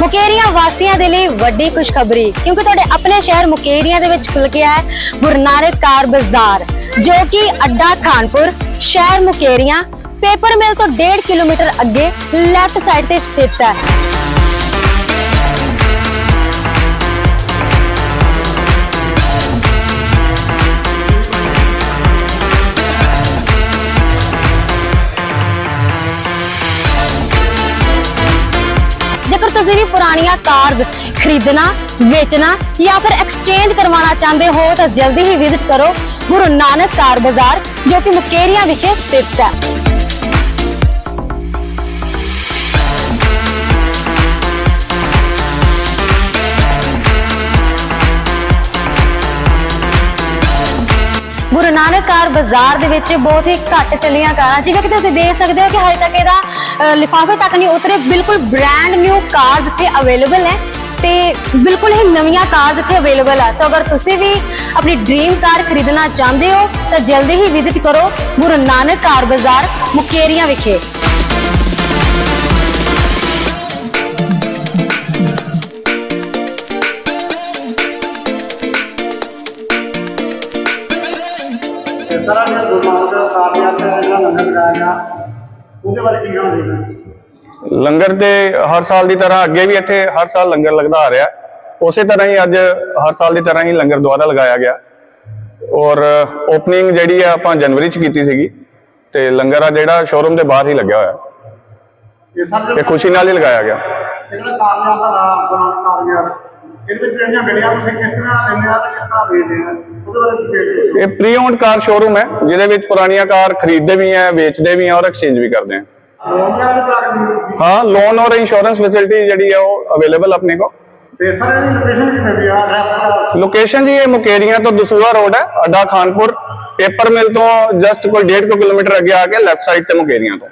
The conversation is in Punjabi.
ਮੁਕੇਰੀਆਂ ਵਾਸੀਆਂ ਦੇ ਲਈ ਵੱਡੀ ਖੁਸ਼ਖਬਰੀ, ਕਿਉਂਕਿ ਤੁਹਾਡੇ ਆਪਣੇ ਸ਼ਹਿਰ ਮੁਕੇਰੀਆਂ ਦੇ ਵਿੱਚ ਖੁੱਲ ਗਿਆ ਹੈ ਗੁਰੂ ਨਾਨਕ ਕਾਰ ਬਾਜ਼ਾਰ, ਜੋ ਕਿ ਅੱਡਾ ਖਾਨਪੁਰ, ਸ਼ਹਿਰ ਮੁਕੇਰੀਆਂ, ਪੇਪਰ ਮਿਲ ਤੋਂ 1.5 ਕਿਲੋਮੀਟਰ ਅੱਗੇ ਲੈਫਟ ਸਾਈਡ ਤੇ ਸਥਿਤ ਹੈ। ਤੁਸੀਂ ਵੀ ਪੁਰਾਣੀਆਂ ਕਾਰਜ਼ ਖਰੀਦਣਾ, ਵੇਚਣਾ ਜਾਂ ਫਿਰ ਐਕਸਚੇਂਜ ਕਰਵਾਉਣਾ ਚਾਹੁੰਦੇ ਹੋ ਤਾਂ ਜਲਦੀ ਹੀ ਵਿਜ਼ਿਟ ਕਰੋ ਗੁਰੂ ਨਾਨਕ ਕਾਰ ਬਾਜ਼ਾਰ, ਜੋ ਕਿ ਮੁਕੇਰੀਆਂ ਵਿਖੇ ਸਥਿਤ ਹੈ। ਗੁਰੂ ਨਾਨਕ ਕਾਰ ਬਾਜ਼ਾਰ ਦੇ ਵਿੱਚ ਬਹੁਤ ਹੀ ਘੱਟ ਚੱਲੀਆਂ ਕਾਰਾਂ, ਜਿਵੇਂ ਕਿ ਤੁਸੀਂ ਦੇਖ ਸਕਦੇ ਹੋ ਕਿ ਹਜੇ ਤੱਕ ਇਹਦਾ ਲਿਫਾਫੇ ਤੱਕ ਨਹੀਂ ਉਤਰੇ ਬਿਲਕੁਲ ਬ੍ਰਾਂਡ ਨਿਊ ਕਾਰਸ ਇੱਥੇ ਅਵੇਲੇਬਲ ਹੈ ਤੇ ਬਿਲਕੁਲ ਹੀ ਨਵੀਆਂ ਕਾਰਸ ਇੱਥੇ ਅਵੇਲੇਬਲ ਹੈ ਸੋ ਅਗਰ ਤੁਸੀਂ ਵੀ ਆਪਣੀ ਡ੍ਰੀਮ ਕਾਰ ਖਰੀਦਣਾ ਚਾਹੁੰਦੇ ਹੋ ਤਾਂ ਜਲਦੀ ਹੀ ਵਿਜ਼ਿਟ ਕਰੋ ਗੁਰੂ ਨਾਨਕ ਕਾਰ ਬਾਜ਼ਾਰ ਮੁਕੇਰੀਆਂ ਵਿਖੇ ਤੇ ਸਾਰਾ ਜਿਹੜਾ ਗੁਰਨਾਮ ਦਾ ਕਾਮਯਾਬ ਜਿਹੜਾ ਲੰਗਰ ਲਗਾਇਆ ਗਿਆ ਉਹਦੇ ਬਾਰੇ ਕੀ ਕਹਿਣਾ ਚਾਹੀਦਾ ਲੰਗਰ ਦੇ ਹਰ ਸਾਲ ਦੀ ਤਰ੍ਹਾਂ ਅੱਗੇ ਵੀ ਇੱਥੇ ਹਰ ਸਾਲ ਲੰਗਰ ਲੱਗਦਾ ਆ ਰਿਹਾ। ਉਸੇ ਤਰ੍ਹਾਂ ਹੀ ਅੱਜ ਹਰ ਸਾਲ ਦੀ ਤਰ੍ਹਾਂ ਹੀ ਲੰਗਰ ਦੁਆਰਾ ਲਗਾਇਆ ਗਿਆ। ਔਰ ਓਪਨਿੰਗ ਜਿਹੜੀ ਆ ਆਪਾਂ ਜਨਵਰੀ ਚ ਕੀਤੀ ਸੀਗੀ ਤੇ ਲੰਗਰ ਆ ਜਿਹੜਾ ਸ਼ੋਰੂਮ ਦੇ ਬਾਹਰ ਹੀ ਲੱਗਿਆ ਹੋਇਆ। ਇਹ ਖੁਸ਼ੀ ਨਾਲ ਹੀ ਲਗਾਇਆ ਗਿਆ। ਜਿਹੜਾ ਕਾਮਯਾਬ ਦਾ ਨਾਮ ਗੁਰਨਾਮ ਕਾਮਯਾਬ ਇਹਦੇ ਵਿੱਚ ਜਿਹੜੀਆਂ ਗੱਡੀਆਂ ਤੁਸੀਂ ਕਿਸ ਤਰ੍ਹਾਂ ਲੈਂਦੇ ਆ ਤੇ ਕਿਸ ਤਰ੍ਹਾਂ ਵੇਚਦੇ ਆ ਇਹ ਪ੍ਰੀ ਓਨਡ ਕਾਰ ਸ਼ੋਰੂਮ ਹੈ, ਜਿਹਦੇ ਵਿੱਚ ਪੁਰਾਣੀਆਂ ਕਾਰ ਖਰੀਦਦੇ ਵੀ ਆ ਵੇਚਦੇ ਵੀ ਆ ਔਰ ਐਕਸਚੇਂਜ ਵੀ ਕਰਦੇ ਆ ਹਾਂ ਲੋਨ ਔਰ ਇੰਸ਼ੋਰੈਂਸ ਫੈਸਿਲਿਟੀ ਜਿਹੜੀ ਹੈ ਉਹ ਅਵੇਲੇਬਲ ਆਪਣੇ ਕੋ ਲੋਕੇਸ਼ਨ ਜੀ, ਇਹ ਮੁਕੇਰੀਆਂ ਤੋਂ ਦਸੂਹਾ ਰੋਡ ਹੈ, ਅੱਡਾ ਖਾਨਪੁਰ ਪੇਪਰ ਮਿਲ ਤੋਂ ਜਸਟ ਕੋਈ 1.5 ਕਿਲੋਮੀਟਰ ਅੱਗੇ ਆ ਕੇ ਲੈਫਟ ਸਾਈਡ ਤੇ ਮੁਕੇਰੀਆਂ ਤੋਂ।